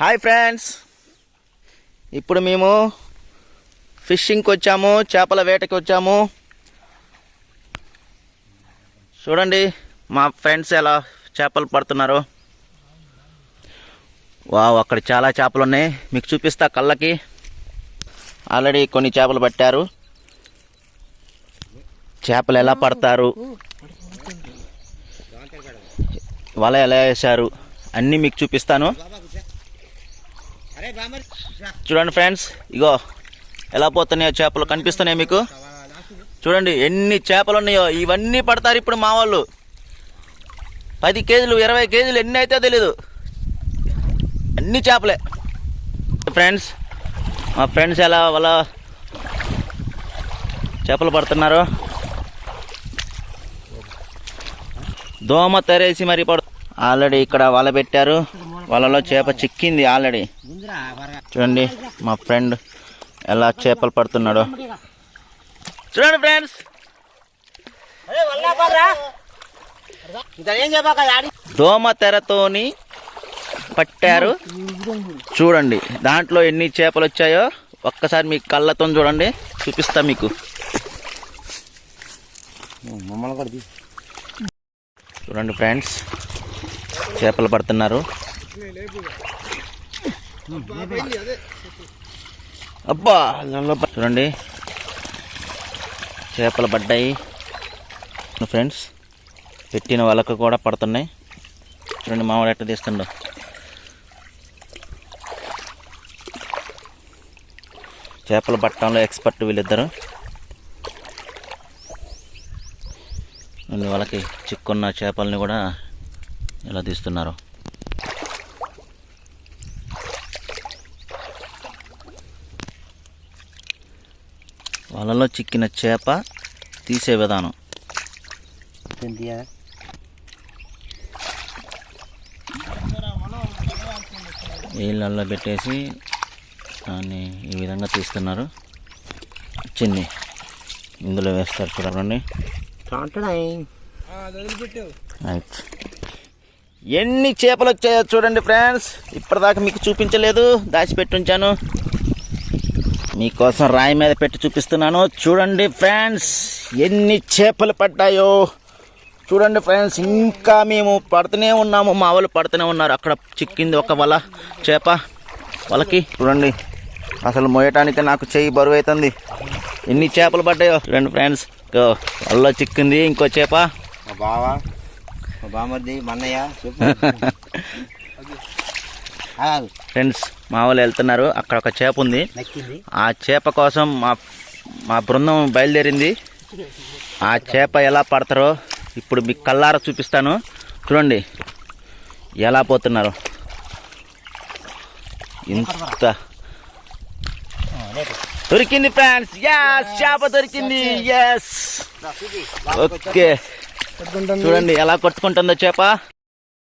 Hi friends ఇప్పుడు మేము ఫిషింగ్కి వచ్చాము చేపల వేటకి వచ్చాము. చూడండి మా ఫ్రెండ్స్ ఎలా చేపలు పడుతున్నారు. వావ్ అక్కడ చాలా చేపలు ఉన్నాయి. మీకు చూపిస్తా కళ్ళకి. ఆల్రెడీ కొన్ని చేపలు పట్టారు. చేపలు ఎలా పడతారు? వల ఎలా వేశారు? అన్నీ మీకు చూపిస్తాను. చూడండి ఫ్రెండ్స్ ఇగో ఎలా పోతున్నాయో చేపలు కనిపిస్తున్నాయి మీకు? చూడండి ఎన్ని చేపలు ఉన్నాయో ఇవన్నీ పడతారు ఇప్పుడు మా వాళ్ళు. పది కేజీలు ఇరవై కేజీలు ఎన్ని అయితే తెలీదు. అన్ని చేపలే. ఫ్రెండ్స్ మా ఫ్రెండ్స్ ఎలా వాళ్ళ చేపలు పడుతున్నారు? దోమ తెరేసి మరి పడు ఆల్రెడీ ఇక్కడ వల పెట్టారు. వలలో చేప చిక్కింది ఆల్రెడీ. చూడండి మా ఫ్రెండ్ ఎలా చేపలు పడుతున్నాడు. చూడండి ఫ్రెండ్స్. దోమ తెరతోని పట్టారు. చూడండి దాంట్లో ఎన్ని చేపలు వచ్చాయో ఒక్కసారి మీ కళ్ళతో చూడండి చూపిస్తా మీకు. చూడండి ఫ్రెండ్స్ చేపలు పడుతున్నారు. అబ్బా చూడండి. చేపలు పడ్డాయి. ఫ్రెండ్స్ పెట్టిన వాళ్ళకు కూడా పడుతున్నాయి. చూడండి మామిడి ఎట్ట తీస్తుండో. చేపలు పట్టడంలో ఎక్స్పర్ట్ వీళ్ళిద్దరు. అండ్ వాళ్ళకి చిక్కున్న చేపల్ని కూడా ఇలా తీస్తున్నారు. వాళ్ళలో చిక్కిన చేప తీసే విధానం? నీళ్ళల్లో పెట్టేసి దాన్ని ఈ విధంగా తీస్తున్నారు. చిన్ని ఇందులో వేస్తారు చూడండి. రైట్. ఎన్ని చేపలు వచ్చాయో చూడండి ఫ్రెండ్స్. ఇప్పటిదాకా మీకు చూపించలేదు. దాచిపెట్టి ఉంచాను. మీకోసం రాయి మీద పెట్టి చూపిస్తున్నాను. చూడండి ఫ్రెండ్స్ ఎన్ని చేపలు పడ్డాయో. చూడండి ఫ్రెండ్స్ ఇంకా మేము పడుతూనే ఉన్నాము. మా వాళ్ళు పడుతూనే ఉన్నారు. అక్కడ చిక్కింది ఒక వల చేప వలకి. చూడండి అసలు మోయటానికి నాకు చెయ్యి బరువు అవుతుంది. ఎన్ని చేపలు పడ్డాయో. చూడండి ఫ్రెండ్స్ వల్ల చిక్కింది ఇంకో చేప. బావ బామర్ది మా అన్నయ్య చెప్పు. ఆగు. ఫ్రెండ్స్ మా వాళ్ళు వెళ్తున్నారు. అక్కడ ఒక చేప ఉంది. ఆ చేప కోసం మా మా బృందం బయలుదేరింది. ఆ చేప ఎలా పడతారో ఇప్పుడు మీకు కల్లారా చూపిస్తాను. చూడండి. ఎలా పోతున్నారు? ఇంత దొరికింది ఫ్రెండ్స్. ఎస్ చేప దొరికింది. Yes okay. చూడండి ఎలా కొట్టుకుంటుందో చేప.